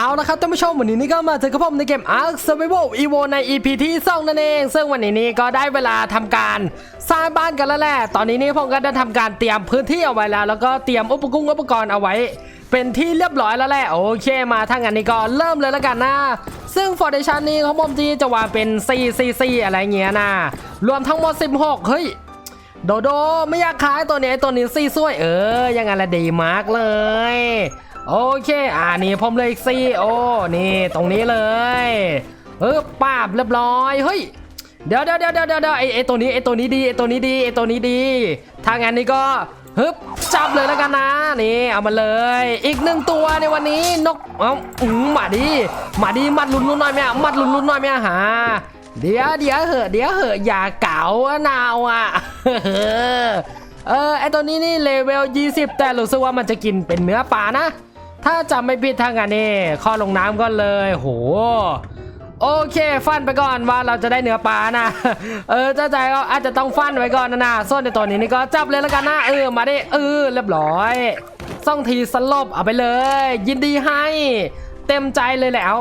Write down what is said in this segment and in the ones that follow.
เอาละครับท่านผู้ชมวันนี้นี่ก็มาเจอกับผมในเกม Ark Survival Evo ใน EP ที่2นั่นเอง ซึ่งวันนี้นี่ก็ได้เวลาทำการสร้างบ้านกันแล้วแหละ ตอนนี้นี่ผมก็ได้ทำการเตรียมพื้นที่เอาไว้แล้ว แล้วก็เตรียมอุปกรณ์อุปกรณ์เอาไว้ เป็นที่เรียบร้อยแล้วแหละ โอเคมาทางอันนี้ก็เริ่มเลยแล้วกันนะ ซึ่ง Foundation นี้ของผมที่จะวางเป็น4 4 4อะไรเงี้ยนะ รวมทั้งหมด 16 เฮ้ยโดโดไม่อยากขายตัวนี้ไอ้ตัวนี้ซี่ซวยเออยังไงละดีมากเลย โอเค อ่านี่ผมเลยอีกซี่โอ้นี่ตรงนี้เลยเออป้าบเรียบร้อยเฮ้ยเดี๋ยวเดี๋ยวเดี๋ยวเดี๋ยวเดี๋ยวไอ้ไอ้ตัวนี้ไอ้ตัวนี้ดีไอ้ตัวนี้ดีไอ้ตัวนี้ดีถ้างอันนี่ก็ฮึบจับเลยแล้วกันนะนี่เอามาเลย อีกหนึ่งตัวในวันนี้นกเอ้าอืมมาดิมาดิมัดลุ้นๆหน่อยแม่มัดลุ้นๆหน่อยแม่หาเดี๋ยวเดี๋ยวเหอะเดี๋ยวเหอะอย่าเก๋าอะนาวอะเออไอตัวนี้นี่เลเวล 20 แต่รู้สึกว่ามันจะกินเป็นเนื้อปลานะ ถ้าจำไม่ผิดทางอันนี้ข้อลงน้ำก็เลย โห โอเค ฟันไปก่อนว่าเราจะได้เนื้อปลานะ เออเจ้าใจก็อาจจะต้องฟันไว้ก่อนนะนะส่วนในตัวนี้นี่ก็จับเลยแล้วกันนะ เออ มาได้ เออ เรียบร้อยส่องทีสลบเอาไปเลย ยินดีให้ เต็มใจเลยแล้ว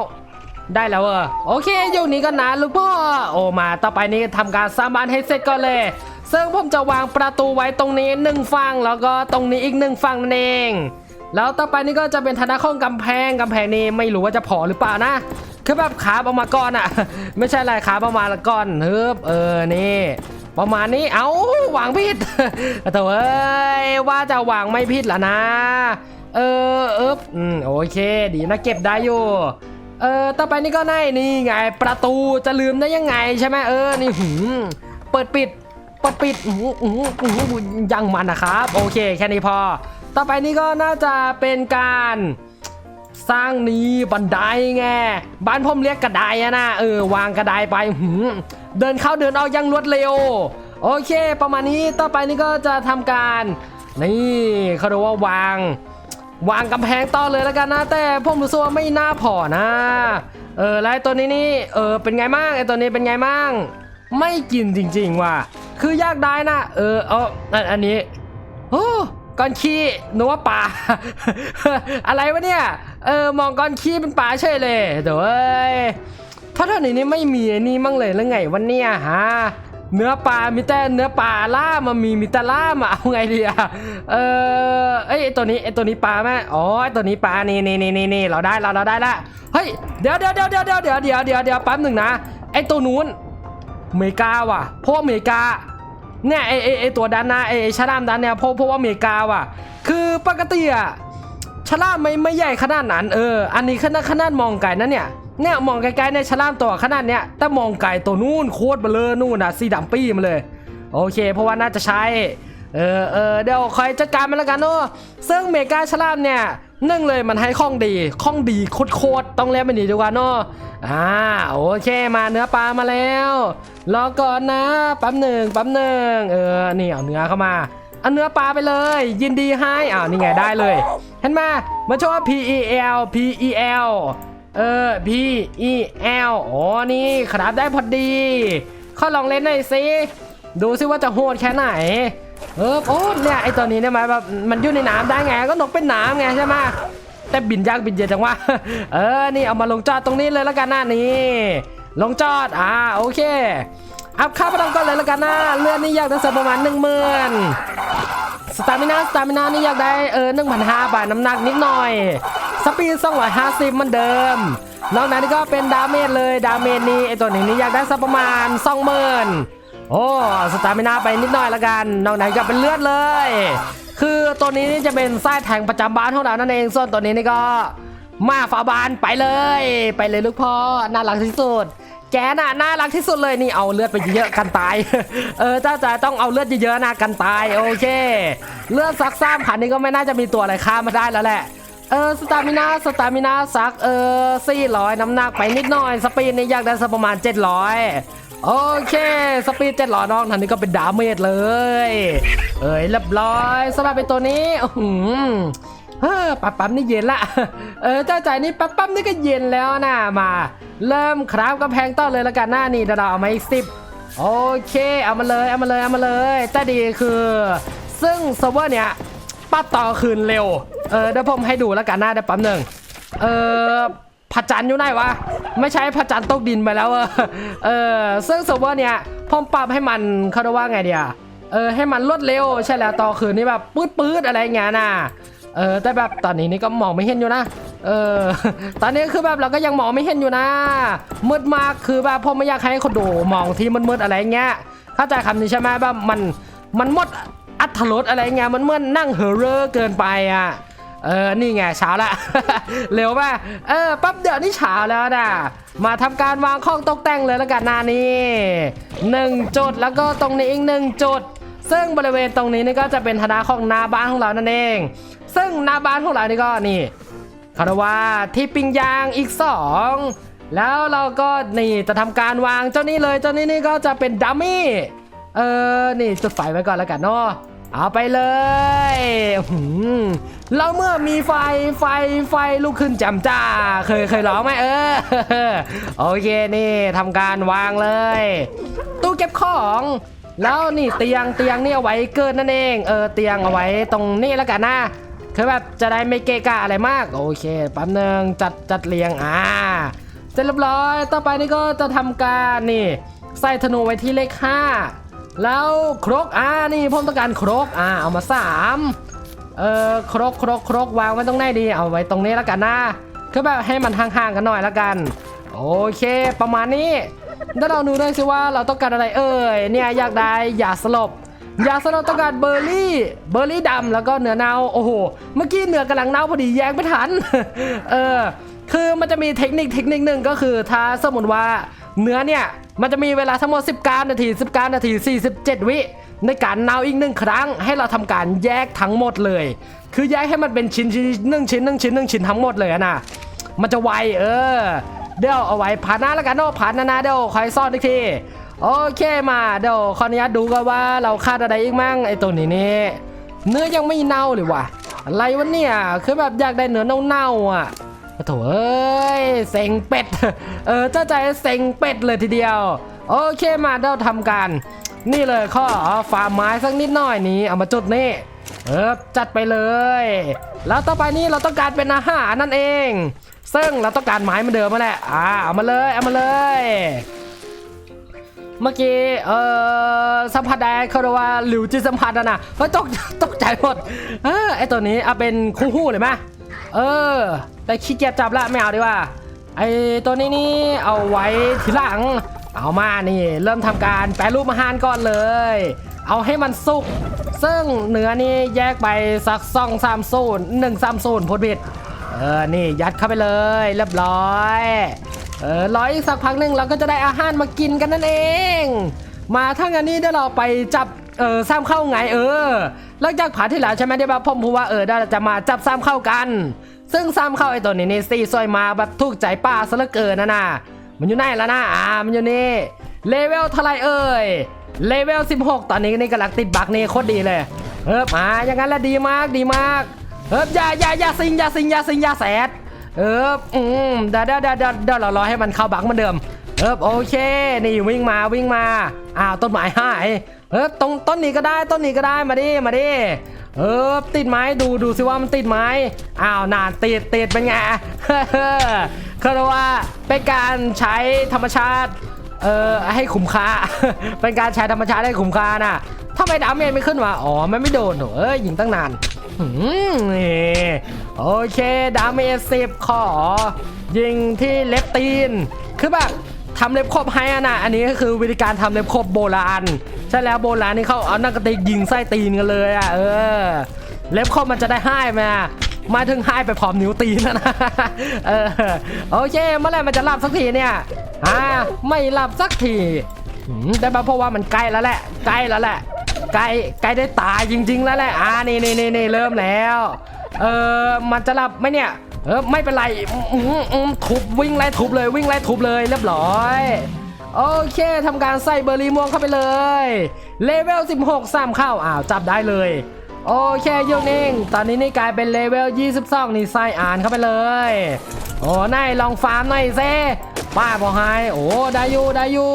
ได้แล้วเออโอเคอยู่นี้ก็นะลูกพ่อโอมาต่อไปนี้ทำการสร้างบ้านให้เสร็จก่อนเลย ซึ่งผมจะวางประตูไว้ตรงนี้หนึ่งฝั่งแล้วก็ตรงนี้อีกหนึ่งฝั่งนั่นเอง แล้วต่อไปนี้ก็จะเป็นธนาคารกำแพงกำแพงนี้ไม่รู้ว่าจะพอหรือเปล่านะคือแบบขาออกมาก่อนอะไม่ใช่อะไรขาออกมาละก่อนเฮ้บเออนี่ประมาณนี้เอาวางผิดแต่เอ้ยว่าจะวางไม่ผิดแล้วนะ เออเอบอืมโอเค ดีนะเก็บได้อยู่เออต่อไปนี่ก็ได้นี่ไง ประตูจะลืมได้ยังไงใช่ไหมเออนี่หืมเปิดปิดเปิดปิดหืออื้อหืออื้อหือยังมันนะครับ โอเค แค่นี้พอ ต่อไปนี่ก็น่าจะเป็นการสร้างนี้บันไดไงบ้านผมเรียกกระไดอะนะเออวางกระไดไปเดินเข้าเดินออกยังรวดเร็ว โอเค ประมาณนี้ต่อไปนี่ก็จะทำการ นี่เขาเรียกว่าวาง วางกำแพงต่อเลยแล้วกันนะแต่ผมรู้สึกว่าไม่น่าพอนะ เออแล้วตัวนี้นี่เออเป็นไงมั่งไอตัวนี้เป็นไงมั่งไม่กินจริง ๆ ว่ะคือยากได้นะเออเอาอันอันนี้โอ้ ก้อนขี้นึกว่าปลาอะไรวะเนี่ย เออ มองก้อนขี้เป็นปลาเฉยเลยเดี๋ยวเอ้ยถ้าเท่านี้นี่ไม่มีนี่มั่งเลยแล้วไงวันเนี้ยฮะเนื้อปลา มีแต่เนื้อปลาล่ามามีมีแต่ล่ามาเอาไงดีอะเออไอตัวนี้ไอตัวนี้ปลาไหมอ๋อไอตัวนี้ปลา นี่นี่นี่นี่เราได้เราเราได้ละ เฮ้ย เดี๋ยวเดี๋ยวเดี๋ยวเดี๋ยวเดี๋ยวเดี๋ยวเดี๋ยวเดี๋ยวแป๊บหนึ่งนะ ไอตัวนู้นอเมริกาว่ะเพราะว่อเมริกา เนี่ยไอ้ไอ้ไอ้ตัวด้านน้าไอ้ไอ้ชาดามด้านเนี่ยเพราะเพราะว่าอเมริกาว่ะ คือปกติอะชาลามไม่ไม่ใหญ่ขนาดนั้นเอออันนี้ขนาดขนาดมองไกลนะเนี่ยเนี่ยมองไกลๆในชาลามตัวขนาดเนี้ยแต่มองไกลตัวนู่นโคตรเบลอนู่นอะสีดำปี้มาเลย โอเค เพราะว่าน่าจะใช้เออเออเดี๋ยวคอยจัดการมันแล้วกันเนาะซึ่งเมกาชาลามเนี่ย นึ่งเลยมันให้ข้องดีข้องดีโคตรๆต้องเล่นมันดีดีกว่าเนาะอ่าโอเคมาเนื้อปลามาแล้วรอก่อนนะแป๊บหนึ่งแป๊บหนึ่งเออนี่เอาเนื้อเข้ามาเอาเนื้อปลาไปเลย ยินดีให้อ้าวนี่ไงได้เลยเห็นไหมมันชอบว่า P E L P E L เออ P E L อ๋อนี่ครับได้พอดี ข้าลองเล่นหน่อยสิดูซิว่าจะโหดแค่ไหน เออโอ้เนี่ยไอตัวนี้เนี่ยมายแบบมันอยู่ในน้ำได้ไงก็นกเป็นน้ำไงใช่ไหมแต่บินยากบินเย็นจังวะเออนี่เอามาลงจอดตรงนี้เลยแล้วกันหนะนี่ลงจอดอ่าโอเคอัพค่าพลังก่อนเลยแล้วกันนะเลือดนี่อยากได้สักประมาณหนึ่งหมื่นสตามินาสตามินานี่อยากได้เออหนึ่งพันห้าบาทน้ำหนักนิดหน่อยสปีดสองร้อยห้าสิบมือนเดิมนอกนั้นนี่ก็เป็นดาเมจเลยดาเมจนี้ไอตัวนี้นี่อยากได้สักประมาณสองหมื่น โอ้สตามินาไปนิดหน่อยละกันนอกนั้นก็เป็นเลือดเลย คือตัวนี้นี่จะเป็นไส้แทงประจำบ้านของเรานั่นเองส่วนตัวนี้นี่ก็มาฝาบานไปเลย ไปเลยลูกพ่อน่ารักที่สุด แกน่ะน่ารักที่สุดเลยนี่เอาเลือดไปเยอะกันตาย เออถ้าจะต้องเอาเลือดเยอะๆนะกันตายโอเค เลือดซักซ้ำผ่านนี้ก็ไม่น่าจะมีตัวอะไรฆ่ามาได้แล้วแหละเออสตามินาสตามินาซักเออสี่ร้อยน้ำหนักไปนิดหน่อย สปีดนี่อยากได้สักประมาณ700 โอเค สปีด700น้องทันนี้ก็เป็นดาเมจเลย เอ้ยเรียบร้อยสำหรับไอ้ตัวนี้อื้อหือเฮ้ปั๊บปั๊บนี่เย็นละ เออเจ้าใจนี่ปั๊บปั๊บนี่ก็เย็นแล้วนะมา เริ่มคราฟกำแพงต่อเลยละกันหน้านี่เดี๋ยวเราเอามาอีกสิบโอเค เอามาเลยเอามาเลยเอามาเลยแต่ดีคือ ซึ่งเซิร์ฟเวอร์เนี้ยปั๊บต่อคืนเร็ว เออเดี๋ยวผมให้ดูแล้วกันหน้าเดี๋ยวปั๊บหนึ่งเออ ระจันทร์อยู่ไหนวะ ไม่ใช่พระจันทร์ตกดินไปแล้วเออเออซึ่งเซิร์ฟเวอร์เนี่ยผมปรับให้มันเขาเรียกว่าไงเดียเออให้มันรวดเร็วใช่แล้วต่อคืนนี่แบบปื๊ดปื๊ดๆอะไรเงี้ยน่ะเออแต่แบบตอนนี้นี่ก็มองไม่เห็นอยู่นะเออตอนนี้คือแบบเราก็ยังมองไม่เห็นอยู่นะมืดมากคือแบบผมไม่อยากให้คนดูมองที่มืดๆอะไรเงี้ยเข้าใจคำนี้ใช่ไหมแบบมันมันหมดอัธรสอะไรเงี้ยมันเหมือนนั่งเฮอร์เรอร์เกินไปอะ เออ นี่ไงเช้าละ เร็วป่ะ เออ ปั๊บเดี๋ยวนี่เช้าแล้วนะ มาทำการวางข้องตกแต่งเลยแล้วกันนานี่หนึ่งจุดแล้วก็ตรงนี้อีกหนึ่งจุด ซึ่งบริเวณตรงนี้นี่ก็จะเป็นธนาของนาบ้านของเรานั่นเอง ซึ่งนาบ้านของเรานี่ก็นี่คาราว่าที่ปิ้งย่างอีกสองแล้วเราก็นี่จะทำการวางเจ้านี้เลย เจ้านี้นี่ก็จะเป็นดัมมี่ เออ นี่จุดไฟไว้ก่อนแล้วกันเนาะ เอาไปเลยอื้อหือแล้วเมื่อมีไฟไฟไฟลุกขึ้นจำจ้า เคยเคยร้องไหมเออ โอเคนี่ทำการวางเลย ตู้เก็บของ แล้วนี่เตียงเตียงนี่เอาไว้เกินนั่นเอง เออเตียงเอาไว้ตรงนี้แล้วกันนะคือแบบจะได้ไม่เกะกะอะไรมาก โอเคแป๊บนึงจัดจัดเรียงอ่าเสร็จเรียบร้อย ต่อไปนี่ก็จะทำการนี่ ใส่ธนูไว้ที่เลข5 แล้วครกอ่านี่ผมต้องการครกอ่าเอามา3เออครกครกครกวางไว้ตรงไหนดี เอาไว้ตรงนี้แล้วกันนะคือแบบให้มันห่างๆกันหน่อยแล้วกัน โอเค ประมาณนี้ถ้าเราดูด้วยสิว่าเราต้องการอะไรเอ่ยเนี่ยอยากได้ยาสลบยาสลบต้องการเบอร์รี่เบอร์รี่ดำแล้วก็เนื้อเน่าโอ้โหเมื่อกี้เนื้อกำลังเน่าพอดีแยงไม่ทันเออคือมันจะมีเทคนิคเทคนิคหนึ่งก็คือถ้าสมมติว่า เนื้อเนี่ย มันจะมีเวลาทั้งหมด 19 นาที 19 นาที 47 วิ ในการเน่าอีกหนึ่งครั้ง ให้เราทำการแยกทั้งหมดเลย คือแยกให้มันเป็นชิ้นชิ้นหนึ่งชิ้นหนึ่งชิ้นหนึ่งชิ้นทั้งหมดเลยนะ มันจะไวเออ เดี๋ยวเอาไว้ผ่านหน้าแล้วกันเนาะผ่านหนาๆเดี๋ยวคอยซ่อนอีกทีโอเคมาเดี๋ยวขออนุญาตดูกันว่าเราคาดอะไรอีกมั่งไอตัวนี้นี่เนื้อยังไม่เน่าเลยวะอะไรวะเนี่ยคือแบบอยากได้เนื้อเน่าๆอะ โถ่เอ้ยเซ็งเป็ด เออเจ้าใจเซ็งเป็ดเลยทีเดียว โอเคมาเดี๋ยวทำการ นี่เลยข้อฟาร์มไม้สักนิดหน่อยนี้เอามาจุดนี่เออจัดไปเลย แล้วต่อไปนี้เราต้องการเป็นอาหารนั่นเอง ซึ่งเราต้องการไม้มือนเดิมมาแหละอ่าเอามาเลยเอามาเลย เมื่อกี้เอ่อสัมผัสได้เขาเรียกว่าหลิวจิสัมผัสอะนะเฮ้ยตกตกใจหมดเออไอตัวนี้เอาเป็นคู่หู้เลยไหม เออ แต่ขี้เกียจจับละไม่เอาดีกว่า ไอตัวนี้นี่เอาไว้ทีหลัง เอามานี่ เริ่มทำการแปรรูปอาหารก่อนเลย เอาให้มันสุก ซึ่งเนื้อนี่แยกไปสักสองสามศูนย์หนึ่งสามศูนย์พดบิด เออ นี่ยัดเข้าไปเลยเรียบร้อย เออรออีกสักพักหนึ่งเราก็จะได้อาหารมากินกันนั่นเอง มาถ้างั้นนี่เดี๋ยวเราไปจับเออซ้ำเข้าไงเออหลังจากผ่านที่แล้วใช่ไหมเดี๋ยวผมพูดว่าเออเดี๋ยวเราจะมาจับซ้ำเข้ากัน ซึ่งซ้ำเข้าไอ้ตัวนี้นี่ซีซอยมาแบบถูกใจป้าซะเหลือเกินนะน่ะมันอยู่ไหนแล้วนะอ่ามันอยู่นี่เลเวลเท่าไรเอ่ยเลเวล 16 ตอนนี้นี่กำลังติดบักนี่โคตรดีเลยเออมาอย่างนั้นแหละดีมากดีมากเอออย่าอย่าอย่าสิงอย่าสิงอย่าสิงอย่าแสดเอออืมเดี๋ยวเดี๋ยวเดี๋ยวเดี๋ยวเรารอให้มันเข้าบังเหมือนเดิมเออโอเค นี่วิ่งมาวิ่งมาอ้าวต้นไม้หายเออตรงต้นนี้ก็ได้ต้นนี้ก็ได้มาดิมาดิ เออติดไหมดูดูสิว่ามันติดไหมอ้าวนานติดติดเป็นไงเขาเรียกว่าเป็นการใช้ธรรมชาติเออให้คุ้มค่า เป็นการใช้ธรรมชาติให้คุ้มค่าน่ะทำไมดาเมจไม่ขึ้นวะอ๋อมันไม่โดนเหรอเอ้ยยิงตั้งนานหืมนี่โอเคดาเมจสิบขอ ยิงที่เล็บตีน คือแบบ ทำเล็บครบให้อะนะอันนี้ก็คือวิธีการทำเล็บครบโบราณใช่แล้วโบราณนี่เขาเอานักกระติกยิงไส้ตีนกันเลยอะเออ เล็บครบมันจะได้ให้มามาถึงให้ไปพร้อมนิ้วตีนนะนะเออโอเคเมื่อไรมันจะหลับสักทีเนี่ยอ่าไม่หลับสักทีหืมแต่เพราะว่ามันใกล้แล้วแหละใกล้แล้วแหละใกล้ใกล้ได้ตายจริง ๆ แล้วแหละอ่านี่นี่นี่เริ่มแล้ว เออมันจะหลับไหมเนี่ย เออไม่เป็นไรทุบวิ่งไล่ทุบเลยวิ่งไล่ทุบเลยเรียบร้อยโอเคทำการใส่เบอร์รี่ม่วงเข้าไปเลยเลเวล 16ซ้ำเข้าอ้าวจับได้เลย โอเคโยกนิ่ง ตอนนี้นี่กลายเป็นเลเวล 22 นี่ใส่อ่านเข้าไปเลย โอ้นายลองฟาร์มหน่อยเซ่ป้าบอกให้โอ้ได้อยู่ได้อยู่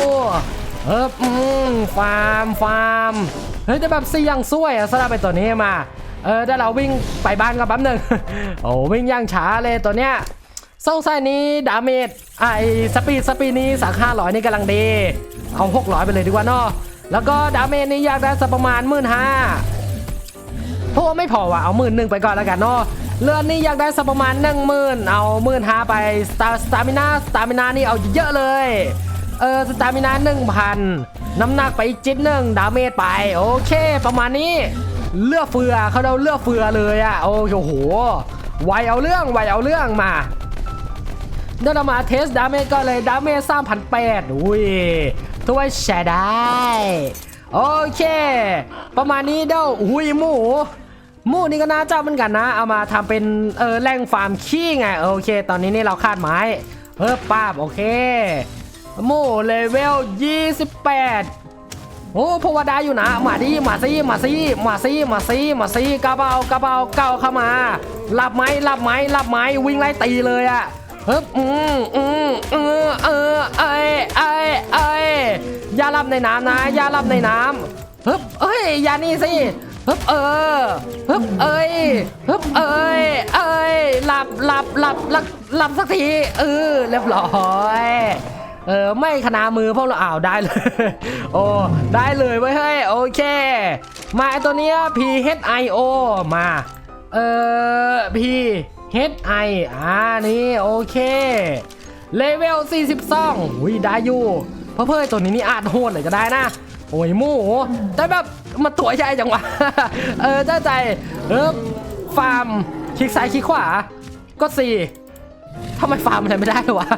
เออฟาร์มฟาร์มเฮ้ยแต่แบบเสี่ยงซวยอะสลับไปตัวนี้มา เออถ้าเราวิ่งไปบ้านกันแป๊บหนึ่งโอ้วิ่งย่างช้าเลยตัวเนี้ยส่งสายนี้ดาเมจไอสปีดสปีดนี้สักห้าร้อยนี่กำลังดีเอาหกร้อยไปเลยดีกว่าเนาะแล้วก็ดาเมจนี้อยากได้สักประมาณหมื่นห้าเพราะว่าไม่พอว่ะเอาหมื่นหนึ่งไปก่อนแล้วกันเนาะเลือนนี่อยากได้สักประมาณหนึ่งหมื่นเอาหมื่นห้าไปสตาร์สตามินาสตามินานี่เอาเยอะเลยเออสตามินาหนึ่งพันน้ำหนักไปจิตหนึ่งดาเมจไปโอเค ประมาณนี้ เลือเฟือเขาเราเลือเฟือเลยอะโอ้โหไวเอาเรื่องไวเอาเรื่องมาเดี๋ยวเรามาเทสดาเมจก็เลยดาเมจสามพันแปดอุ้ยถ้วยแชร์ได้โอเค ประมาณนี้เด้ออุ้ยหมูหมูนี่ก็น่าเจะเหมือนกันนะ เอามาทำเป็นเออแหล่งฟาร์มขี้ไงโอเค ตอนนี้นี่เราคาดไม้เออป้าบโอเคหมูเลเวล 28 โอ้พระว่าอยู่นะ มาดิมาซิมาซิมาซิมาซิมาซิกระเป๋ากระเป๋าเก้าเข้ามาหลับไหมหลับไหมหลับไหมวิ่งไล่ตีเลยอะฮึบอืมอืมเออเออเอ้ยเอ้ยเอ้ยอย่าหลับในน้ำนะอย่าหลับในน้ำฮึบเอ้ยอย่านี่สิฮึบเออฮึบเอ้ยฮึบเอ้ยเอ้ยหลับหลับหลับหลับหลับสักทีเออเรียบร้อย เออไม่ขนามือพวกเราอ้าวได้เลย โอ้ได้เลยเว้เฮ้ยโอเค มาไอตัวเนี้ย P H I O มาเออ P H I อ่านี่โอเคเลเวล42อุ้ยได้อยู่เพราะเพื่อตัวนี้นี่อาจโหดเลยก็ได้นะโอ้ยหมูแต่แบบมันตัวใหญ่จังวะเออเจ้าใจเออฟาร์มคลิกซ้ายคลิกขวาก็สี่ ทำไมฟาร์มอะไรไม่ได้เลยวะ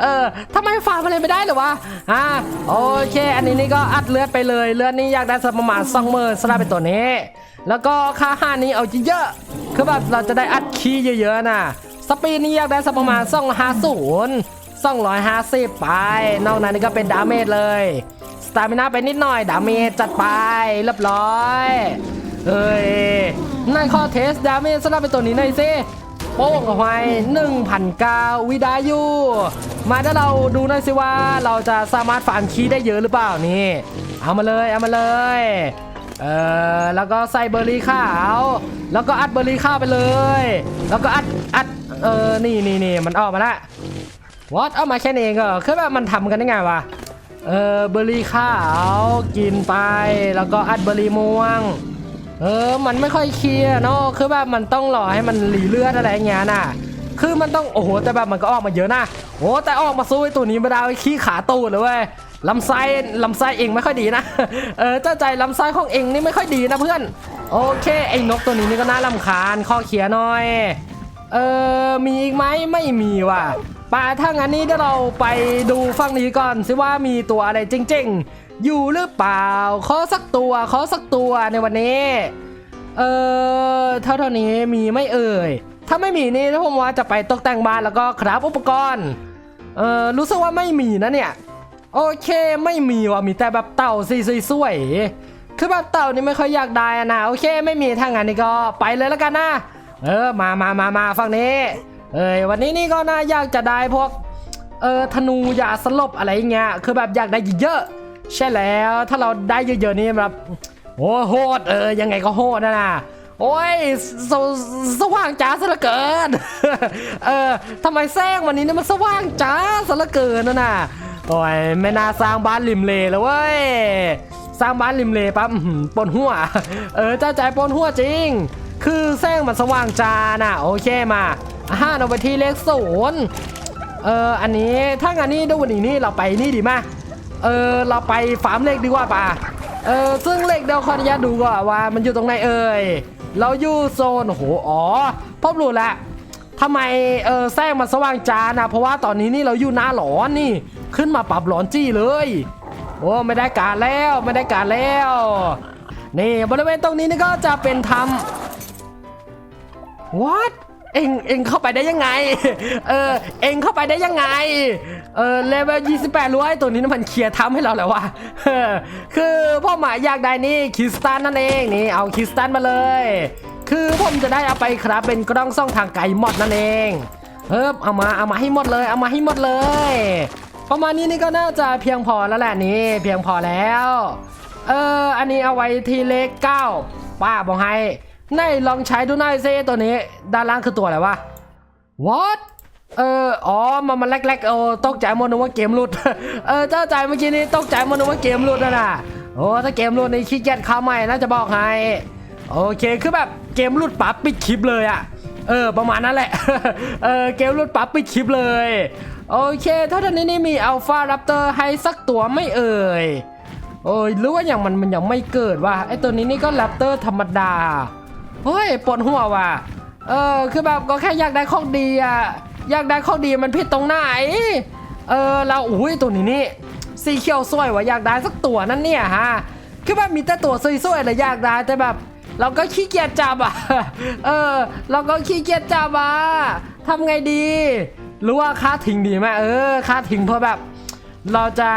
เออทำไมฟาร์มอะไรไม่ได้เลยวะ อ่า โอเค อันนี้นี่ก็อัดเลือดไปเลย เลือดนี่อยากได้สักประมาณสองหมื่นสำหรับเป็นตัวนี้ แล้วก็ค่าห้านี้เอาเยอะๆคือแบบเราจะได้อัดคีย์เยอะๆนะสปีดนี้อยากได้สักประมาณสองห้าศูนย์สองร้อยห้าสิบไป นอกนั้นนี่ก็เป็นดาเมจเลย สตามินาไปนิดหน่อย ดาเมจจัดไปเรียบร้อย เอ้ยนั่นข้อเทสดาเมจสำหรับเป็นตัวนี้หน่อยสิ โป้งเอาไว้1,009วิดายูมาถ้าเราดูหน่อยสิว่าเราจะสามารถฟาร์มคีได้เยอะหรือเปล่านี่ เอามาเลยเอามาเลยเออแล้วก็ใส่เบอร์รี่ขาว แล้วก็อัดเบอร์รี่ข้าวไปเลย แล้วก็อัดอัดเออนี่นี่นี่มันออกมาละวอตเอามาแค่นี้เองเหรอคือแบบมันทำกันได้ไงวะเออเบอร์รี่ขาวกินไป แล้วก็อัดเบอร์รี่ม่วง เออ มันไม่ค่อยเคลียร์เนาะ คือแบบมันต้องรอให้มันหลีเลือดอะไรอย่างเงี้ยน่ะ คือมันต้อง โอ้โห แต่แบบมันก็ออกมาเยอะนะโอ้แต่ออกมาสู้ไอ้ตัวนี้ไม่ได้ขี้ขาตูดเลยเว้ยลำไส้ลำไส้เองไม่ค่อยดีนะ เออเจ้าใจลำไส้ของเองนี่ไม่ค่อยดีนะเพื่อน โอเค ไอ้นกตัวนี้นี่ก็น่ารำคาญ ข้อเขียหน่อย เออ มีอีกไหมไม่มีว่ะป่าถ้างั้นนี้เดี๋ยวเราไปดูฝั่งนี้ก่อนสิว่ามีตัวอะไรจริงๆ อยู่หรือเปล่า ขอสักตัว ขอสักตัวในวันนี้ เออเท่าเท่านี้มีไม่เอ่ย ถ้าไม่มีนี่ผมว่าจะไปตกแต่งบ้านแล้วก็ครับอุปกรณ์ เออรู้สึกว่าไม่มีนะเนี่ย โอเคไม่มีว่ะมีแต่แบบเต่าสีสวยๆคือแบบเต่านี่ไม่ค่อยอยากได้อะนะโอเค ไม่มีถ้างั้นนี่ก็ไปเลยแล้วกันนะ เออมามามามาฝั่งนี้ เอ้ยวันนี้นี่ก็น่าอยากจะได้พวกเออธนูยาสลบอะไรเงี้ยคือแบบอยากได้เยอะๆ ใช่แล้วถ้าเราได้เยอะๆนี่แบบโอ้โหดเออยังไงก็โหดนะนะโอ้ยสสว่างจ้าซะเหลือเกิน เออทำไมแซงวันนี้เนี่ยมันสว่างจ้าซะเหลือเกินนะน่ะโอ้ยไม่น่าสร้างบ้านริมเลเลยเว้ยสร้างบ้านริมเลปั๊บปนหัว เออเจ้าใจปนหัวจริง คือแซงมันสว่างจ้าน่ะโอเคมาอาหาเอาไปที่เลขศูนย์เอออันนี้ถ้างั้นนี่ดูวันนี้นี่เราไปนี่ดีมาก เออเราไปฟาร์มเล็กดีกว่าป่ะเออซึ่งเล็กเดียวขออนุญาตดูก่อนว่ามันอยู่ตรงไหนเอ่ยเราอยู่โซนโอ้โหอ๋อพบรู้แล้วทำไมเออแซงมันสว่างจ้านะเพราะว่าตอนนี้นี่เราอยู่หน้าหลอนนี่ ขึ้นมาปรับหลอนจี้เลยโอ้ไม่ได้การแล้วไม่ได้การแล้วนี่บริเวณตรงนี้นี่ก็จะเป็นทำ what เอ็งเอ็งเข้าไปได้ยังไง เออเอ็งเข้าไปได้ยังไง เออเลเวล28รู้ไอ้ตัวนี้มันเคลียร์ทำให้เราแล้ววะคือพ่อหมายอยากได้นี่คริสตันนั่นเองนี่เอาคริสตันมาเลย คือผมจะได้เอาไปครับเป็นกล้องส่องทางไกลหมดนั่นเองเออเอามาเอามาให้หมดเลยเอามาให้หมดเลยประมาณนี้นี่ก็น่าจะเพียงพอแล้วแหละนี่เพียงพอแล้วเอออันนี้เอาไว้ทีเลขเก้าป้าบอกให้ในลองใช้ดูหน่อยซิตัวนี้ ด้านล่างคือตัวอะไรวะ what เออ อ๋อมันมันแรกๆเออตกใจหมดนึกว่าเกมหลุด เออ เจ้าใจเมื่อกี้นี้ตกใจหมดนึกว่าเกมหลุดนะน่ะ โอ้ ถ้าเกมหลุดนี่ขี้เกียจเข้าใหม่น่าจะบอกให้ โอเค คือแบบเกมหลุดปั๊บปิดคลิปเลยอะเออ ประมาณนั้นแหละ เออ เกมหลุดปั๊บปิดคลิปเลย โอเค ถ้าท่านนี้นี่มีอัลฟา a ัปเตอร์ให้สักตัวไม่เอ่ย โอ้ยหรือว่าอย่างมันมันยังไม่เกิดว่ะ ไอตัวนี้นี่ก็แรปเตอร์ธรรมดา เฮ้ย ปวดหัวว่ะ เออ คือแบบก็แค่อยากได้ของดีอะ อยากได้ข้อดีมันผิดตรงไหน เออเราอุ้ยตัวนี้นี่สีเขียวสวยวะอยากได้สักตัวนั่นเนี่ยฮะคือแบบมีแต่ตัวสวยๆเลยอยากได้แต่แบบเราก็ขี้เกียจจับอะ เออ เราก็ขี้เกียจจับอะทำไงดี หรือว่าค่าทิ้งดีไหมเออค่าทิ้งเพื่อแบบ เราจะ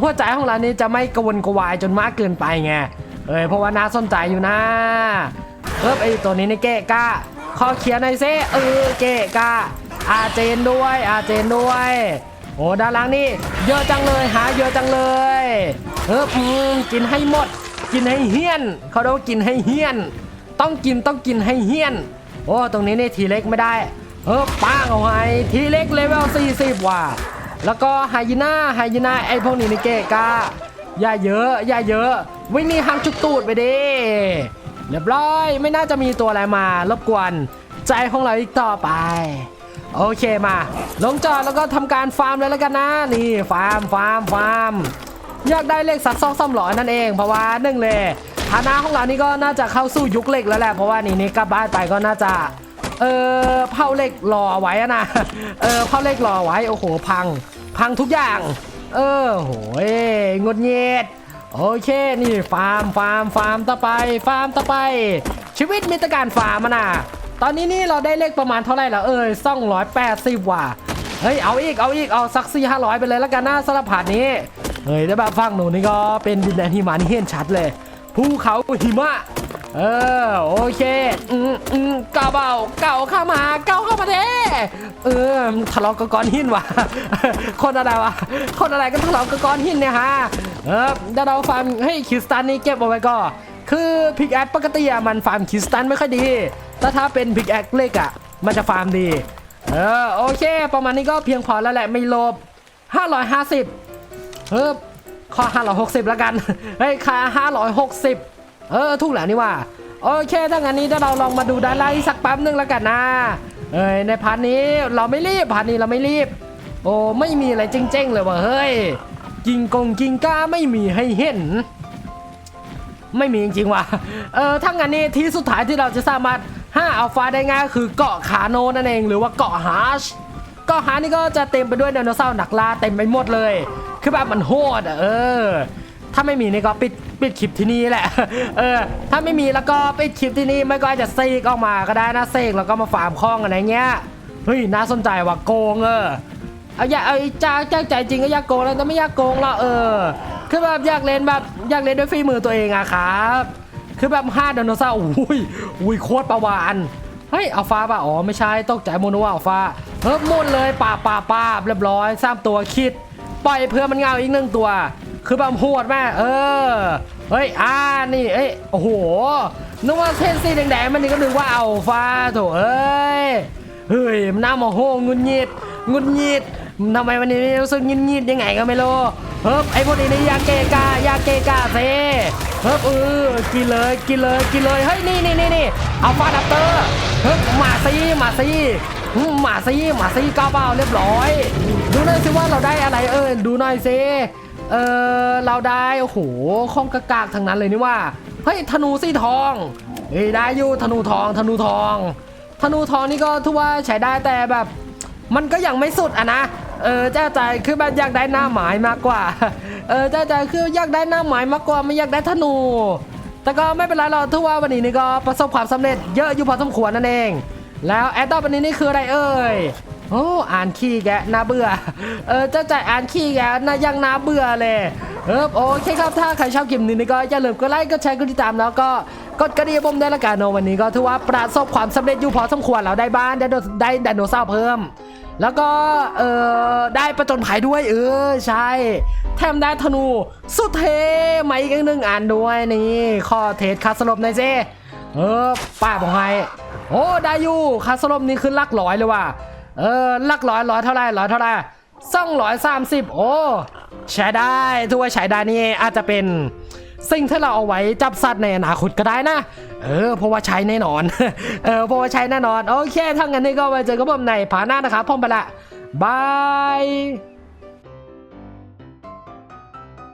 หัวใจของเรานี่จะไม่กวนกวายจนมากเกินไปไง เอ้ยเพราะว่าน่าสนใจอยู่นะ เอิบไอตัวนี้นี่เกะกะขอเขียนหน่อยซิเออเกะกะ อาเจนด้วยอาเจนด้วย โอ้ด้านล่างนี่เยอะจังเลยหาเยอะจังเลยเอิบอืมกินให้หมด กินให้เฮี้ยน เขาเรียกว่ากินให้เฮี้ยน ต้องกินต้องกินให้เฮี้ยน โอ้ตรงนี้นี่ทีเล็กไม่ได้ เออป้างเอาไว้ทีเล็กเลเวล40ว่ะแล้วก็ไฮยีน่าไฮยีน่าไอพวกนี้นี่เกะกะอย่าเยอะอย่าเยอะ วิ่งนี่ห้ามจุกตูดไปดิเรียบร้อยไม่น่าจะมีตัวอะไรมารบกวน ใจของเราอีกต่อไป โอเคมา ลงจอดแล้วก็ทำการฟาร์มเลยแล้วกันนะ นี่ฟาร์มฟาร์มฟาร์มอยากได้เลขสักซองซ่อมหล่อนั่นเองเพราะว่าหนึ่งเลยฐานะของเรานี่ก็น่าจะเข้าสู่ยุคเหล็กแล้วแหละเพราะว่านี่นี่กลับบ้านไปก็น่าจะเออเผาเหล็กรอไว้อะนะเออเผาเหล็กรอไว้โอ้โหพัง พังทุกอย่าง เออโหยงดเงียดโอเคนี่ฟาร์มฟาร์มฟาร์มต่อไป ฟาร์มต่อไป ชีวิตมีแต่การฟาร์มนะ ตอนนี้นี่เราได้เลขประมาณเท่าไหร่แล้วเอ้ยสองร้อยแปดสิบว่ะเฮ้ยเอาอีกเอาอีกเอาสักสี่ห้าร้อยไปเลยแล้วกันนะสำหรับผ่านนี้เฮ้ยแต่แบบฟังหนูนี่ก็เป็นดินแดนหิมะนี่เห็นชัดเลยภูเขาหิมะเออโอเคอืมอืมเก่าเบาเก่าเข้ามาเก่าเข้ามาเด้เออทะเลาะกับก้อนหินว่ะคนอะไรวะคนอะไรก็ทะเลาะกับก้อนหินเนี่ยฮะเออเดี๋ยวเราฟาร์มให้คริสตันนี่เก็บเอาไว้ก็คือพิกแอคปกติอะมันฟาร์มคริสตันไม่ค่อยดี แต่ถ้าเป็นพิกแอคเล็กอะมันจะฟาร์มดี เออโอเค ประมาณนี้ก็เพียงพอแล้วแหละไม่ลบ 550เออข้อ560 แล้วกัน เฮ้ยค่า560 เออถูกแล้วนี่ว่า โอเค ถ้างั้นนี้เดี๋ยวเราลองมาดูด้านล่างสักแป๊บนึงแล้วกันนะ เอ้ยในพาร์ทนี้เราไม่รีบพาร์ทนี้เราไม่รีบ โอ้ไม่มีอะไรเจ๊งๆเลยว่ะเฮ้ยกิงกงกิงก้าไม่มีให้เห็น ไม่มีจริงๆว่ะ เออถ้างั้นนี่ที่สุดท้ายที่เราจะสามารถ ห้าอัลฟาได้ง่ายคือเกาะคาโนนั่นเอง หรือว่าเกาะฮาร์ชเกาะฮาร์ชนี่ก็จะเต็มไปด้วยไดโนเสาร์หนักล่าเต็มไปหมดเลย คือแบบมันโหดอะเออ ถ้าไม่มีนี่ก็ปิดปิดคลิปที่นี่แหละ เออ ถ้าไม่มีแล้วก็ปิดคลิปที่นี่ไม่ก็อาจจะเซกออกมาก็ได้นะเซกแล้วก็มาฟาร์มคล้องอะไรเงี้ย เฮ้ยน่าสนใจว่ะโกงเออ เอาอยากเอาจ้าจ้าใจจริงก็อยากโกงแล้วแต่ไม่อยากโกงหรอกเออ คือแบบอยากเล่นแบบอยากเล่นด้วยฝีมือตัวเองอะครับ คือแบบห้าไดโนเสาร์อุ้ยอุ้ยโคตรประวานเฮ้ยอัลฟาป่ะ อ๋อ ไม่ใช่ตกใจโมโนว่าอัลฟาเฮ้ยมุนเลยป่าป่าป่าเรียบร้อยสร้ามตัวคิด ปล่อยเพื่อมันเงาอีกหนึ่งตัว คือแบบโหดแม่เออเฮ้ยอ่านี่เอ้ยโอ้โหนึกว่าเส้นสีแดงๆมันนี่ก็นึกว่าอัลฟาโถเอ้ยเฮ้ยมันน่าโมโหงุนงิดงุนงิดทำไมวันนี้รู้สึกงิดงิดยังไงก็ไม่รู้ เฮ้ยไอพวกนี้นี่ยาเกกายาเกกาเซเฮ้ยเออกินเลยกินเลยกินเลยเฮ้ยนี่นี่นี่นี่เอาฟาดับเตอร์เฮ้ยมาซีมาซีมาซีมาซีก้าวเปล่าเรียบร้อย ดูหน่อยสิว่าเราได้อะไรเออดูหน่อยสิเออเราได้โอ้โหข้องกากากๆทั้งนั้นเลยนี่ว่าเฮ้ยธนูสีทองเฮ้ยได้อยู่ธนูทองธนูทองธนูทองนี่ก็ถือว่าใช้ได้แต่แบบ มันก็ยังไม่สุดอะนะ เออเจ้าใจคือแบบอยากได้หน้าหมายมากกว่า เออเจ้าใจคืออยากได้หน้าหมายมากกว่าไม่อยากได้ธนู แต่ก็ไม่เป็นไรเราถือว่าวันนี้นี่ก็ประสบความสำเร็จเยอะอยู่พอสมควรนั่นเอง แล้วแอดดอปวันนี้นี่คืออะไรเอ่ยโอ้อ่านขี้แกน่าเบื่อ เออเจ้าใจอ่านขี้แกน่ายังน่าเบื่อเลยเออโอเคครับถ้าใครชอบคลิปนี้นี่ก็อย่าลืมกดไลค์กดแชร์กดติดตามแล้วก็กดกระดิ่งผมได้ละกันเนอะวันนี้ก็ถือว่าประสบความสำเร็จอยู่พอสมควรเราได้บ้านได้ได้ไดโนเสาร์เพิ่ม แล้วก็เออได้ประจนภัยด้วย เออใช่ แถมได้ธนู สุดเทมาอีกหนึ่งอันด้วยนี่ข้อเทสคาสลบหน่อยสิเออป้าบอกให้โอ้ได้อยู่คาสลบนี่ขึ้นลักร้อยเลยว่ะเออลักร้อยร้อยเท่าไรร้อยเท่าไรสองร้อยสามสิบโอ้ใช้ได้ถือว่าใช้ได้นี่อาจจะเป็น สิ่งที่เราเอาไว้จับสัตว์ในอนาคตก็ได้นะ เออเพราะว่าใช้แน่นอน เออเพราะว่าใช้แน่นอน โอเคถ้างั้นนี่ก็ไว้เจอกับผมในพาร์ทหน้านะครับพอมไปละบาย